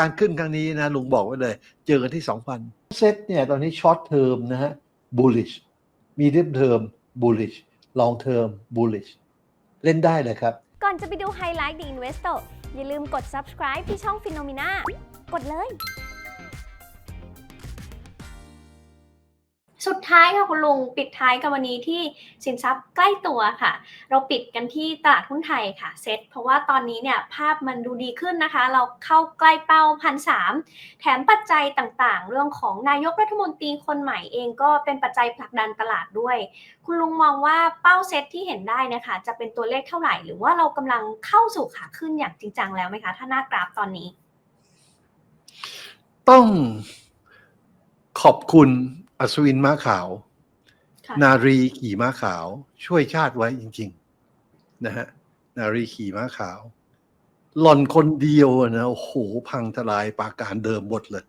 การขึ้นครั้งนี้นะลุงบอกไว้เลย เจอกันที่สองพันเซ็ตเนี่ยตอนนี้ช็อตเทอมนะฮะ bullish medium term bullish long term bullish เล่นได้เลยครับ ก่อนจะไปดูไฮไลท์ The Investor อย่าลืมกด subscribe ที่ช่อง Phenomena กดเลย สุดท้ายค่ะคุณลุงปิดท้ายกันวันนี้ที่สินทรัพย์ใกล้ตัวค่ะ เราปิดกันที่ตลาดหุ้นไทยค่ะเซ็ตเพราะว่าตอนนี้เนี่ยภาพมันดูดีขึ้นนะคะ เราเข้าใกล้เป้าพันสามแถมปัจจัยต่างๆ เรื่องของนายกรัฐมนตรีคนใหม่เองก็เป็นปัจจัยผลักดันตลาดด้วย คุณลุงมองว่าเป้าเซ็ตที่เห็นได้นะคะ จะเป็นตัวเลขเท่าไหร่ หรือว่าเรากำลังเข้าสู่ขาขึ้นอย่างจริงจังแล้วไหมคะ ถ้าหน้ากราฟตอนนี้ ต้องขอบคุณ อัศวินม้าขาวค่ะนารีขี่ม้าขาว ช่วยชาติไว้จริง ๆ นะฮะ นารีขี่ม้าขาว หล่อนคนเดียวอะนะโอ้โห พังทลายปราการเดิมหมดเลย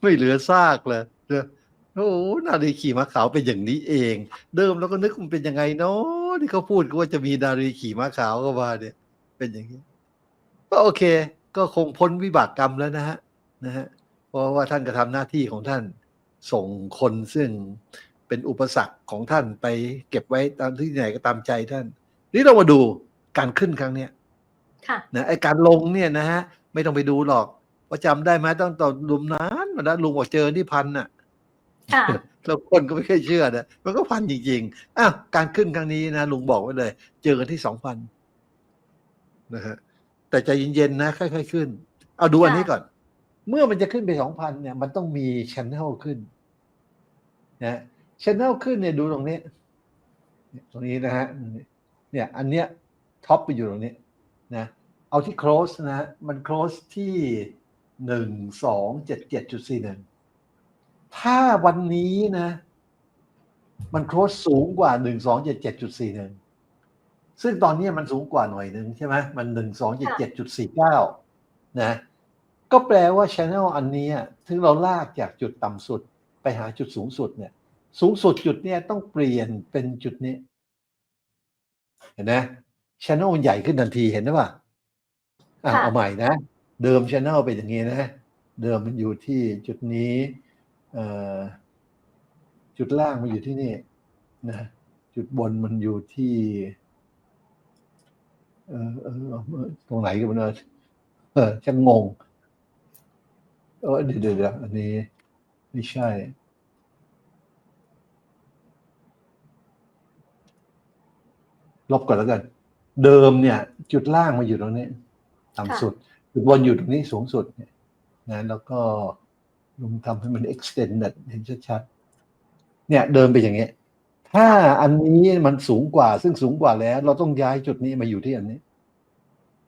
ไม่เหลือซากเลยเนี่ยโอ้โหนารีขี่ม้าขาวเป็นอย่างนี้เอง เดิมเราก็นึกมันเป็นยังไงเนาะที่เขาพูดกันว่าจะมีนารีขี่ม้าขาวก็มาเนี่ย เป็นอย่างนี้ก็โอเค ก็คงพ้นวิบากกรรมแล้วนะฮะนะฮะ เพราะว่าท่านก็ทำหน้าที่ของท่านส่งคนซึ่งเป็นอุปสรรคของท่านไปเก็บไว้ตามที่ไหนก็ตามใจท่าน นี่เรามาดูการขึ้นครั้งเนี้ยค่ะนะไอการลงเนี่ยนะฮะไม่ต้องไปดูหรอกว่าจำได้ไหมต้องตอนลุมนานมาแล้วลุงบอกเจอที่พันน่ะค่ะแล้วคนก็ไม่เคยเชื่อนะมันก็พันจริงๆอ้าวการขึ้นครั้งนี้นะลุงบอกไว้เลย เจอกันที่สองพันนะฮะแต่ใจเย็นๆนะค่อยๆขึ้น เอาดูอันนี้ก่อน เมื่อมันจะขึ้นไปสองพันเนี่ย มันต้องมีช n นลขึ้นนะช n นลขึ้นเนี่ยดูตรงนี้ ตรงนี้นะฮะเนี่ย อันเนี้ยท็อปไปอยู่ตรงนี้นะเอาที่ close นะ มัน close ที่หนึ่งสองเจ็ดเจ็ดจุดสี่หนึ่งถ้าวันนี้นะ มัน close สูงกว่าหนึ่งสองเจ็ดเจ็ดจุดสี่หนึ่งซึ่งตอนนี้มันสูงกว่าหน่อยหนึ่งใช่ไหมมันหนึ่งสองเจ็ดเจ็ดจุดสี่เก้านะ ก็แปลว่า channel อันเนี้ยถึงเราลากจากจุดต่ำสุดไปหาจุดสูงสุดเนี่ย สูงสุดจุดเนี้ยต้องเปลี่ยนเป็นจุดนี้ เห็นไหม channel มันใหญ่ขึ้นทันทีเห็นไหมป่ะอะค่ะเอาใหม่นะ เดิม channel เป็นอย่างนี้นะ เดิมมันอยู่ที่จุดนี้เอ่อจุดล่างมันอยู่ที่นี่นะ จุดบนมันอยู่ที่เออเออเออตรงไหนกันมันเนอะเออช่างงง เออเดี๋ยวเดี๋ยวเดี๋ยวอันนี้ไม่ใช่ ลบก่อนแล้วกัน เดิมเนี่ย จุดล่างมาอยู่ตรงนี้ต่ำสุด จุดบนอยู่ตรงนี้สูงสุดเนี่ยนะแล้วก็ลุงทำให้มัน extended เห็นชัดๆเนี่ย เดิมไปนอย่างเงี้ย ถ้าอันนี้มันสูงกว่า ซึ่งสูงกว่าแล้ว เราต้องย้ายจุดนี้มาอยู่ที่อันนี้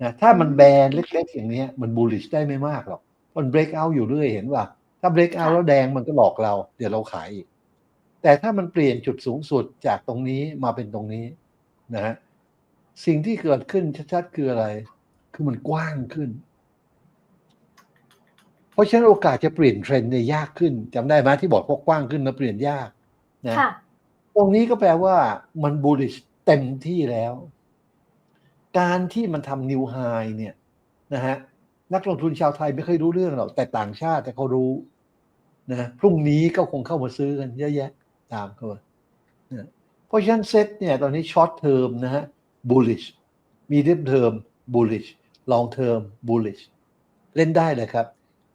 นะถ้ามันแบนเล็ก ๆ อย่างเนี้ย มัน bullish ได้ไม่มากหรอก มัน break out อยู่เรื่อยเห็นว่า ถ้า break out ค่ะแล้วแดงมันก็หลอกเรา เดี๋ยวเราขายอีก แต่ถ้ามันเปลี่ยนจุดสูงสุดจากตรงนี้มาเป็นตรงนี้นะฮะสิ่งที่เกิดขึ้นชัดๆคืออะไร คือมันกว้างขึ้น เพราะฉะนั้นโอกาสจะเปลี่ยนเทรนด์เนี่ยยากขึ้นจำได้ไหมที่บอกว่ากว้างขึ้นแล้วเปลี่ยนยากนะค่ะตรงนี้ก็แปลว่ามัน bullish เต็มที่แล้ว การที่มันทำ new high เนี่ยนะฮะ นักลงทุนชาวไทยไม่เคยรู้เรื่องหรอกแต่ต่างชาติแต่เขารู้นะพรุ่งนี้ก็คงเข้ามาซื้อกันเยอะแยะตามเข้ามานะเพราะฉะนั้นเซ็ตเนี่ยตอนนี้ช็อตเทอมนะฮะ bullish medium term bullish long term bullish เล่นได้เลยครับ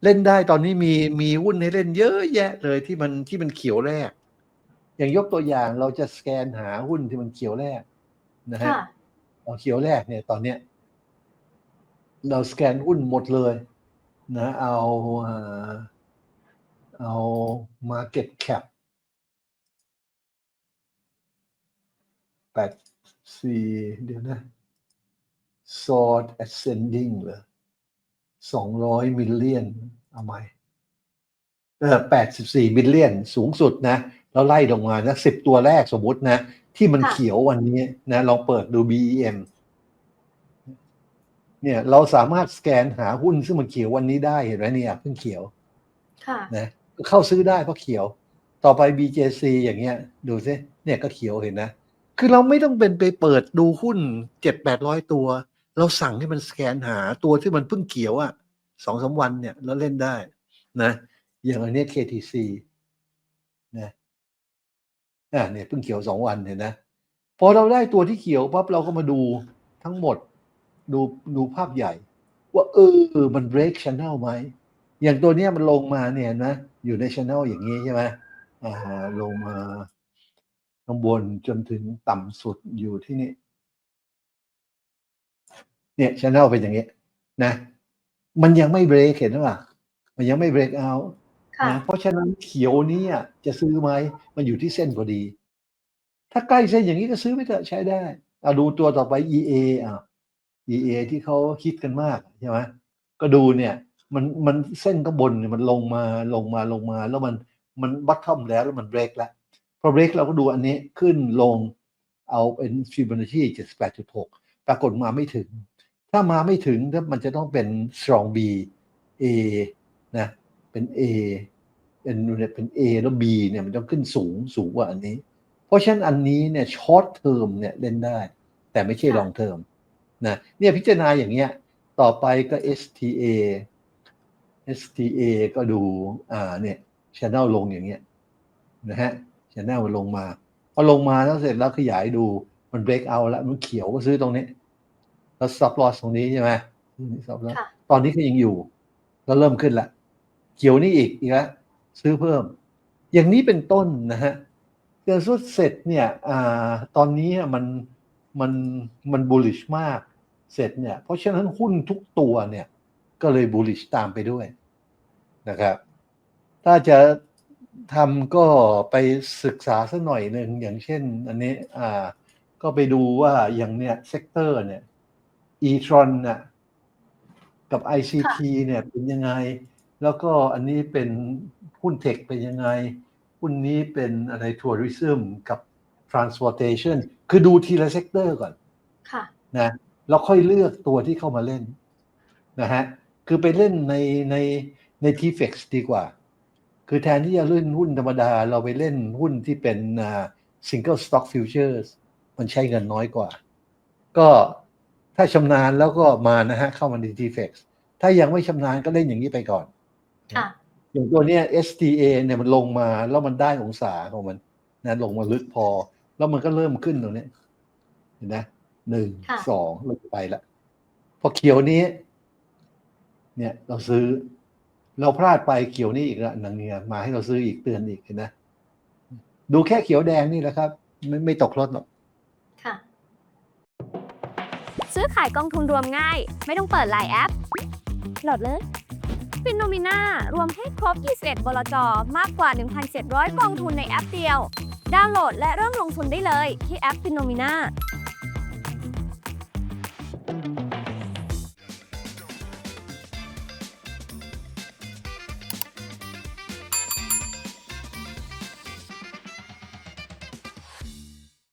เล่นได้ตอนนี้มีมีหุ้นให้เล่นเยอะแยะเลยที่มันที่มันเขียวแรก อย่างยกตัวอย่างเราจะสแกนหาหุ้นที่มันเขียวแรกนะฮะค่ะเอาเขียวแรกเนี่ยตอนเนี้ย เราสแกนหุ้นหมดเลยนะเอาเอ่อเอา Market Cap แปดสี่เดี๋ยวนะ Sword Ascending เหรอสองร้อยมิลเลียนเอาไหมเออแปดสิบสี่มิลเลียนสูงสุดนะ แล้วไล่ลงมานะสิบตัวแรกสมมุตินะ ที่มันค่ะเขียววันนี้นะ ลองเปิดดู BEM เนี่ยเราสามารถสแกนหาหุ้นซึ่งมันเขียววันนี้ได้เห็นไหมเนี่ยเพิ่งเขียวค่ะนะก็เข้าซื้อได้เพราะเขียว ต่อไป BJC อย่างเงี้ย ดูซิเนี่ยก็เขียวเห็นนะ คือเราไม่ต้องเป็นไปเปิดดูหุ้นเจ็ดแปดร้อยตัว เราสั่งให้มันสแกนหาตัวที่มันเพิ่งเขียวอะสองสามวันเนี่ยแล้วเล่นได้นะ อย่างอันเนี้ย KTC นะอ่าเนี่ยเพิ่งเขียวสองวันเห็นนะพอเราได้ตัวที่เขียวปั๊บเราก็มาดูทั้งหมด ดูดูภาพใหญ่ ว่าเออมัน break channel ไหม อย่างตัวเนี้ยมันลงมาเนี่ยนะ อยู่ใน channel อย่างนี้ใช่ไหมอ่าลงมาข้างบนจนถึงต่ำสุดอยู่ที่นี่ เนี่ย channel เป็นอย่างนี้นะ มันยังไม่ break เห็นหรือเปล่ามันยังไม่ break out ค่ะนะเพราะฉะนั้นเขียวเนี้จะซื้อไหมมันอยู่ที่เส้นพอดี ถ้าใกล้เส้นอย่างนี้ก็ซื้อไปเถอะใช้ได้เอาดูตัวต่อไป EA อะ EA ที่เขาคิดกันมากใช่ไหมก็ดูเนี่ย มันมันเส้นข้างบนเนี่ยมันลงมาลงมาลงมา แล้วมันมันบัตทอมแล้วแล้วมันเบรกแล้วพอเบรกเราก็ดูอันนี้ขึ้นลงเอาเป็นฟิบ o นัชชี78.6ปรากฏมาไม่ถึง ถ้ามาไม่ถึงถ้ามันจะต้องเป็น strong B A นะเป็น A เป็นเป็น A แล้ว B เนี่ยมันต้องขึ้นสูงสูงกว่าอันนี้ เพราะฉะนั้นอันนี้เนี่ย short term เนี่ยเล่นได้ แต่ไม่ใช่ค่ะ long term นะเนี่ยพิจารณาอย่างเงี้ย ต่อไปก็ STA STA ก็ดูอ่าเนี่ย channel ลงอย่างเงี้ยนะฮะ channel มันลงมาพอลงมาแล้วเสร็จแล้วขยายดูมัน break out แล้วมันเขียวก็ซื้อตรงนี้ แล้ว stop loss ตรงนี้ใช่ไหมนี่ stop loss ค่ะตอนนี้ก็ยังอยู่ แล้วเริ่มขึ้นละเขียวนี่อีกอีกแล้วซื้อเพิ่ม อย่างนี้เป็นต้นนะฮะเกิดสุดเสร็จเนี่ย อ่า ตอนนี้มัน มันมัน bullish มากเสร็จเนี่ย เพราะฉะนั้นหุ้นทุกตัวเนี่ย ก็เลย bullish ตามไปด้วยนะครับ ถ้าจะทำก็ไปศึกษาสักหน่อยหนึ่งอย่างเช่น อันนี้อ่าก็ไปดูว่าอย่างเนี้ยเซกเตอร์เนี่ย e-tron น่ะกับ ICT เนี่ยเป็นยังไง แล้วก็อันนี้เป็นหุ้นเทคเป็นยังไง หุ้นนี้เป็นอะไรทัวริซึมกับ transportation คือดูทีละเซกเตอร์ก่อนค่ะนะแล้วค่อยเลือกตัวที่เข้ามาเล่นนะฮะคือไปเล่นในในใน TFX ดีกว่า คือแทนที่จะเล่นหุ้นธรรมดา เราไปเล่นหุ้นที่เป็นอ่า single stock futures มันใช้เงินน้อยกว่า ก็ถ้าชำนาญแล้วก็มานะฮะเข้ามาใน TFX ถ้ายังไม่ชำนาญก็เล่นอย่างนี้ไปก่อนค่ะอย่างตัวเนี้ย STA เนี่ยมันลงมาแล้วมันได้องศาของมันนะลงมาลึกพอ แล้วมันก็เริ่มขึ้นตรงนี้เห็นไหมหนึ่งค่ะสองลงไปละพอเขียวนี้ เนี่ย เราซื้อ เราพลาดไปเขียวนี้อีกละหนังเนียมาให้เราซื้ออีกเตือนอีกเห็นไหมดูแค่เขียวแดงนี่แหละครับ ไม่ไม่ตกรถหรอกค่ะซื้อขายกองทุนรวมง่าย ไม่ต้องเปิดหลายแอปโหลดเลยฟินโนมิน่ารวมให้ครบ 21 บลจ มากกว่า 1,700 กองทุนในแอปเดียว ดาวน์โหลดและเริ่มลงทุนได้เลยที่แอปฟินโนมิน่า